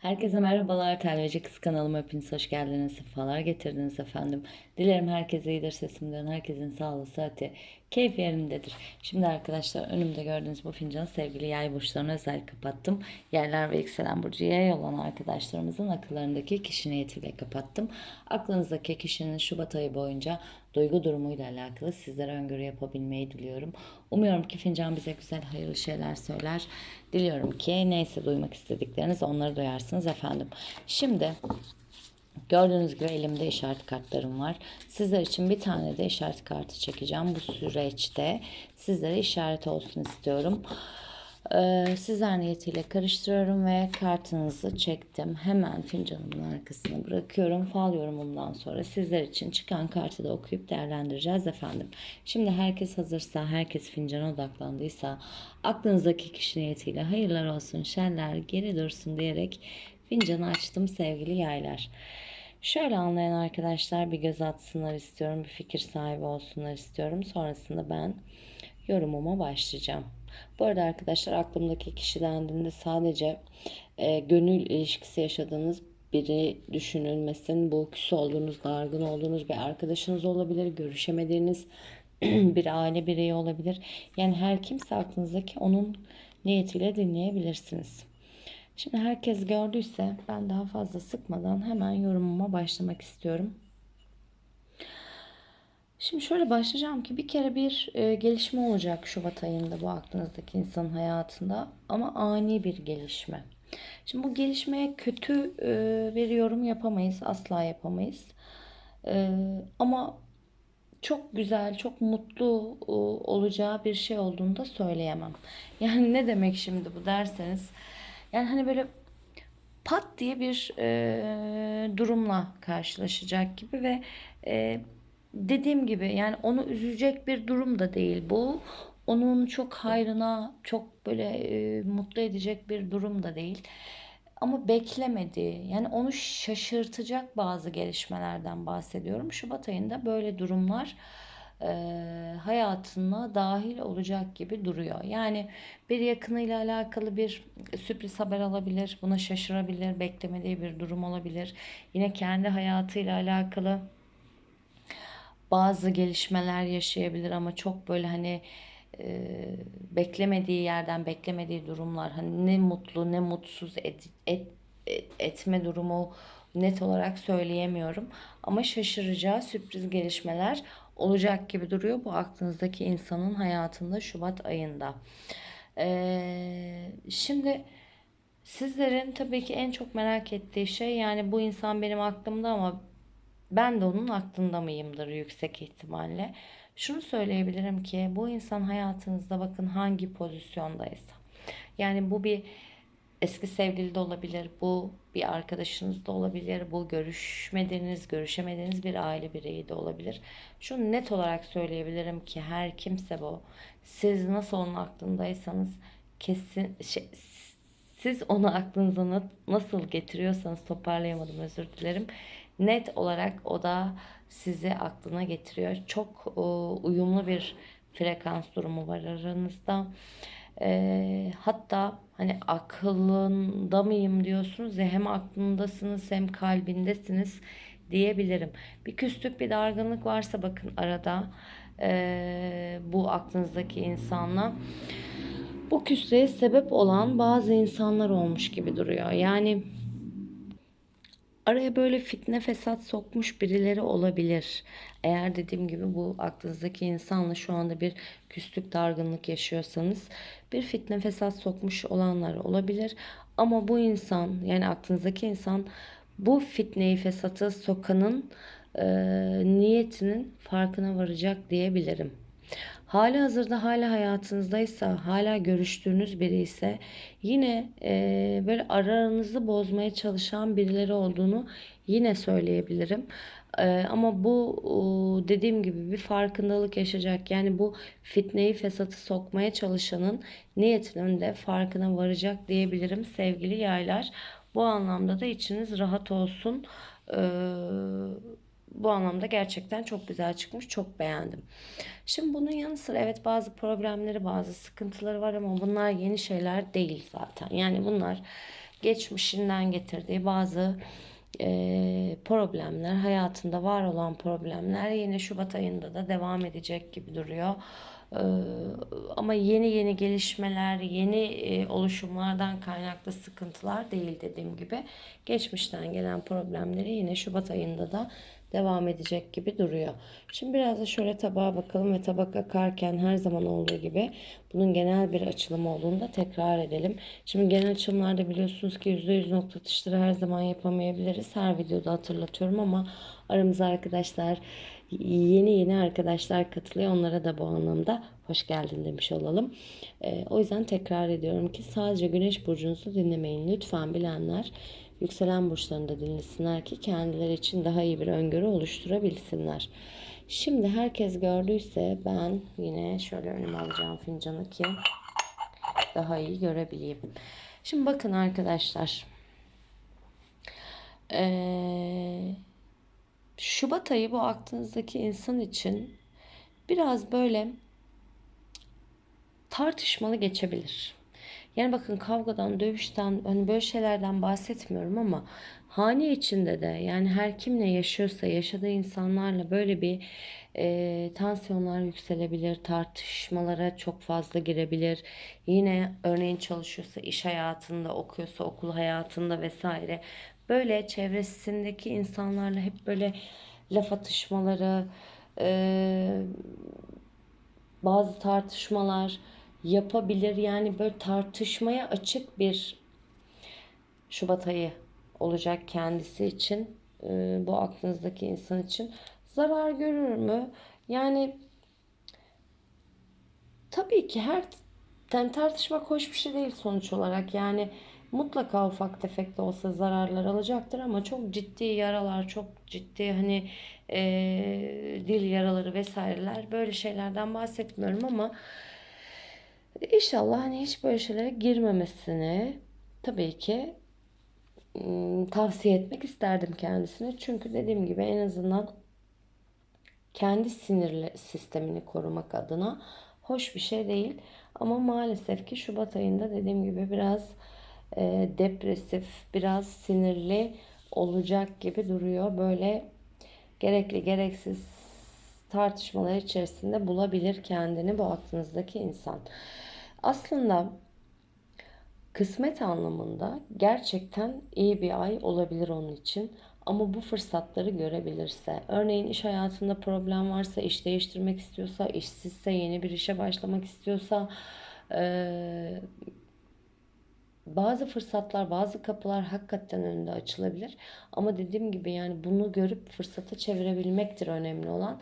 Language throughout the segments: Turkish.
Herkese merhabalar. Telveci Kız kanalıma hepiniz hoş geldiniz. Sefalar getirdiniz efendim. Dilerim herkes iyidir sesimden. Herkesin sağlığı, sıhhati, keyif yerindedir. Şimdi arkadaşlar önümde gördüğünüz bu fincanı sevgili yay burçlarına özel kapattım. Yerler ve yükselen burcu yay olan arkadaşlarımızın akıllarındaki kişi niyetiyle kapattım. Aklınızdaki kişinin Şubat ayı boyunca duygu durumuyla alakalı sizlere öngörü yapabilmeyi diliyorum. Umuyorum ki fincan bize güzel hayırlı şeyler söyler. Diliyorum ki neyse duymak istedikleriniz onları duyarsınız efendim. Şimdi gördüğünüz gibi elimde işaret kartlarım var. Sizler için bir tane de işaret kartı çekeceğim. Bu süreçte sizlere işaret olsun istiyorum. Ee, sizler niyetiyle karıştırıyorum ve kartınızı çektim. Hemen fincanımın arkasına bırakıyorum. Fal yorumumdan sonra sizler için çıkan kartı da okuyup değerlendireceğiz efendim. Şimdi herkes hazırsa, herkes fincana odaklandıysa, aklınızdaki kişi niyetiyle hayırlar olsun, şerler geri dursun diyerek fincanı açtım sevgili yaylar. Şöyle anlayan arkadaşlar bir göz atsınlar istiyorum, bir fikir sahibi olsunlar istiyorum. Sonrasında ben yorumuma başlayacağım. Bu arada arkadaşlar aklımdaki kişi dendiğinde sadece e, gönül ilişkisi yaşadığınız biri düşünülmesin. Bu küs olduğunuz, dargın olduğunuz bir arkadaşınız olabilir, görüşemediğiniz bir aile bireyi olabilir. Yani her kimse aklınızdaki onun niyetiyle dinleyebilirsiniz. Şimdi herkes gördüyse ben daha fazla sıkmadan hemen yorumuma başlamak istiyorum. Şimdi şöyle başlayacağım ki bir kere bir e, gelişme olacak Şubat ayında bu aklınızdaki insanın hayatında ama ani bir gelişme. Şimdi bu gelişmeye kötü e, bir yorum yapamayız, asla yapamayız. E, ama çok güzel, çok mutlu e, olacağı bir şey olduğunu da söyleyemem. Yani ne demek şimdi bu derseniz, yani hani böyle pat diye bir e, durumla karşılaşacak gibi ve e, dediğim gibi yani onu üzecek bir durum da değil bu. Onun çok hayrına, çok böyle e, mutlu edecek bir durum da değil. Ama beklemedi. Yani onu şaşırtacak bazı gelişmelerden bahsediyorum. Şubat ayında böyle durumlar e, hayatına dahil olacak gibi duruyor. Yani bir yakınıyla alakalı bir sürpriz haber alabilir, buna şaşırabilir, beklemediği bir durum olabilir. Yine kendi hayatıyla alakalı bazı gelişmeler yaşayabilir ama çok böyle hani e, beklemediği yerden beklemediği durumlar hani ne mutlu ne mutsuz et, et, etme durumu net olarak söyleyemiyorum ama şaşıracağı sürpriz gelişmeler olacak gibi duruyor bu aklınızdaki insanın hayatında Şubat ayında. Ee, şimdi sizlerin tabii ki en çok merak ettiği şey yani bu insan benim aklımda ama ben de onun aklında mıyımdır yüksek ihtimalle. Şunu söyleyebilirim ki bu insan hayatınızda bakın hangi pozisyondaysa. Yani bu bir eski sevgili de olabilir, bu bir arkadaşınız da olabilir, bu görüşmediğiniz, görüşemediğiniz bir aile bireyi de olabilir. Şunu net olarak söyleyebilirim ki her kimse bu. Siz nasıl onun aklındaysanız kesin şey, siz onu aklınıza nasıl getiriyorsanız toparlayamadım özür dilerim net olarak o da sizi aklına getiriyor. Çok uyumlu bir frekans durumu var aranızda. E, hatta hani akılında mıyım diyorsunuz ya hem aklındasınız hem kalbindesiniz diyebilirim. Bir küslük bir dargınlık varsa bakın arada e, bu aklınızdaki insanla bu küslüğe sebep olan bazı insanlar olmuş gibi duruyor. Yani araya böyle fitne fesat sokmuş birileri olabilir. Eğer dediğim gibi bu aklınızdaki insanla şu anda bir küslük dargınlık yaşıyorsanız bir fitne fesat sokmuş olanlar olabilir. Ama bu insan yani aklınızdaki insan bu fitneyi fesatı sokanın e, niyetinin farkına varacak diyebilirim. Hali hazırda hala hayatınızdaysa, hala görüştüğünüz biri ise yine e, böyle aranızı bozmaya çalışan birileri olduğunu yine söyleyebilirim. E, ama bu dediğim gibi bir farkındalık yaşayacak. Yani bu fitneyi fesatı sokmaya çalışanın niyetinin de farkına varacak diyebilirim sevgili yaylar. Bu anlamda da içiniz rahat olsun. Eee bu anlamda gerçekten çok güzel çıkmış. Çok beğendim. Şimdi bunun yanı sıra evet bazı problemleri, bazı sıkıntıları var ama bunlar yeni şeyler değil zaten. Yani bunlar geçmişinden getirdiği bazı e, problemler, hayatında var olan problemler yine Şubat ayında da devam edecek gibi duruyor. Ee, ama yeni yeni gelişmeler, yeni e, oluşumlardan kaynaklı sıkıntılar değil dediğim gibi. Geçmişten gelen problemleri yine Şubat ayında da devam edecek gibi duruyor. Şimdi biraz da şöyle tabağa bakalım ve tabak akarken her zaman olduğu gibi bunun genel bir açılım olduğunu da tekrar edelim. Şimdi genel açılımlarda biliyorsunuz ki %100 nokta atışları her zaman yapamayabiliriz. Her videoda hatırlatıyorum ama aramıza arkadaşlar yeni yeni arkadaşlar katılıyor. Onlara da bu anlamda hoş geldin demiş olalım. Ee, o yüzden tekrar ediyorum ki sadece güneş burcunuzu dinlemeyin. Lütfen bilenler yükselen burçlarında dinlesinler ki kendileri için daha iyi bir öngörü oluşturabilsinler. Şimdi herkes gördüyse ben yine şöyle önüme alacağım fincanı ki daha iyi görebileyim. Şimdi bakın arkadaşlar. Ee, Şubat ayı bu aklınızdaki insan için biraz böyle tartışmalı geçebilir. Yani bakın kavgadan, dövüşten, hani böyle şeylerden bahsetmiyorum ama hane içinde de yani her kimle yaşıyorsa yaşadığı insanlarla böyle bir e, tansiyonlar yükselebilir, tartışmalara çok fazla girebilir. Yine örneğin çalışıyorsa iş hayatında, okuyorsa okul hayatında vesaire böyle çevresindeki insanlarla hep böyle laf atışmaları, e, bazı tartışmalar yapabilir. Yani böyle tartışmaya açık bir Şubat ayı olacak kendisi için. E, bu aklınızdaki insan için. Zarar görür mü? Yani tabii ki her yani tartışma hoş bir şey değil sonuç olarak. Yani mutlaka ufak tefek de olsa zararlar alacaktır ama çok ciddi yaralar, çok ciddi hani e, dil yaraları vesaireler böyle şeylerden bahsetmiyorum ama inşallah hani hiç böyle şeylere girmemesini tabii ki tavsiye etmek isterdim kendisine. Çünkü dediğim gibi en azından kendi sinir sistemini korumak adına hoş bir şey değil. Ama maalesef ki Şubat ayında dediğim gibi biraz e, depresif, biraz sinirli olacak gibi duruyor. Böyle gerekli gereksiz tartışmalar içerisinde bulabilir kendini bu aklınızdaki insan. Aslında kısmet anlamında gerçekten iyi bir ay olabilir onun için. Ama bu fırsatları görebilirse, örneğin iş hayatında problem varsa, iş değiştirmek istiyorsa, işsizse, yeni bir işe başlamak istiyorsa, bazı fırsatlar, bazı kapılar hakikaten önünde açılabilir. Ama dediğim gibi yani bunu görüp fırsata çevirebilmektir önemli olan.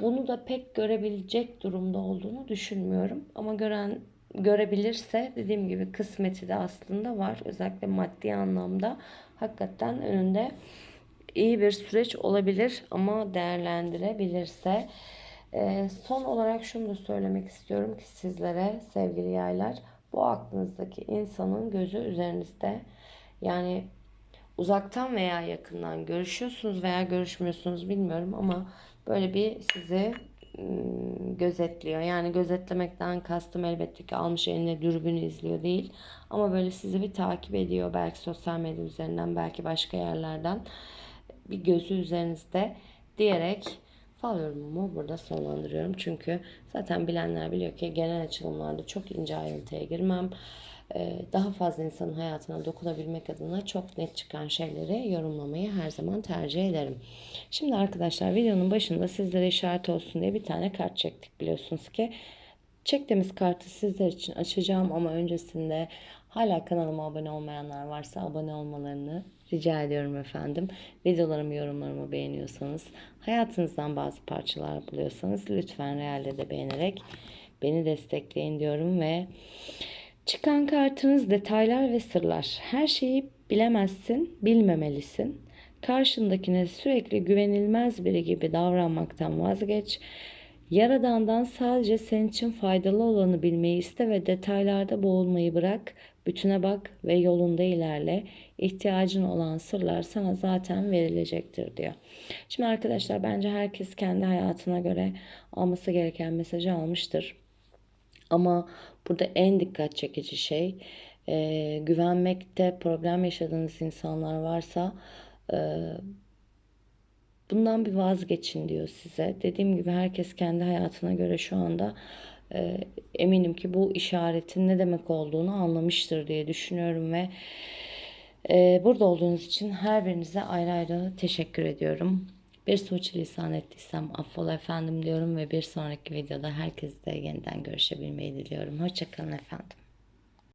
Bunu da pek görebilecek durumda olduğunu düşünmüyorum. Ama gören görebilirse dediğim gibi kısmeti de aslında var. Özellikle maddi anlamda hakikaten önünde iyi bir süreç olabilir ama değerlendirebilirse. Ee, son olarak şunu da söylemek istiyorum ki sizlere sevgili yaylar bu aklınızdaki insanın gözü üzerinizde. Yani uzaktan veya yakından görüşüyorsunuz veya görüşmüyorsunuz bilmiyorum ama böyle bir sizi gözetliyor. Yani gözetlemekten kastım elbette ki almış eline dürbünü izliyor değil. Ama böyle sizi bir takip ediyor. Belki sosyal medya üzerinden, belki başka yerlerden bir gözü üzerinizde diyerek fal yorumumu burada sonlandırıyorum. Çünkü zaten bilenler biliyor ki genel açılımlarda çok ince ayrıntıya girmem. Ee, daha fazla insanın hayatına dokunabilmek adına çok net çıkan şeyleri yorumlamayı her zaman tercih ederim. Şimdi arkadaşlar videonun başında sizlere işaret olsun diye bir tane kart çektik biliyorsunuz ki. Çektiğimiz kartı sizler için açacağım ama öncesinde hala kanalıma abone olmayanlar varsa abone olmalarını rica ediyorum efendim. Videolarımı, yorumlarımı beğeniyorsanız, hayatınızdan bazı parçalar buluyorsanız lütfen realde de beğenerek beni destekleyin diyorum ve çıkan kartınız detaylar ve sırlar. Her şeyi bilemezsin, bilmemelisin. Karşındakine sürekli güvenilmez biri gibi davranmaktan vazgeç. Yaradandan sadece senin için faydalı olanı bilmeyi iste ve detaylarda boğulmayı bırak. Bütüne bak ve yolunda ilerle. İhtiyacın olan sırlar sana zaten verilecektir diyor. Şimdi arkadaşlar bence herkes kendi hayatına göre alması gereken mesajı almıştır. Ama burada en dikkat çekici şey e, güvenmekte problem yaşadığınız insanlar varsa e, bundan bir vazgeçin diyor size. Dediğim gibi herkes kendi hayatına göre şu anda e, eminim ki bu işaretin ne demek olduğunu anlamıştır diye düşünüyorum ve e, burada olduğunuz için her birinize ayrı ayrı teşekkür ediyorum. Bir suçlisan ettiysem affola efendim diyorum ve bir sonraki videoda herkesle yeniden görüşebilmeyi diliyorum. Hoşçakalın efendim.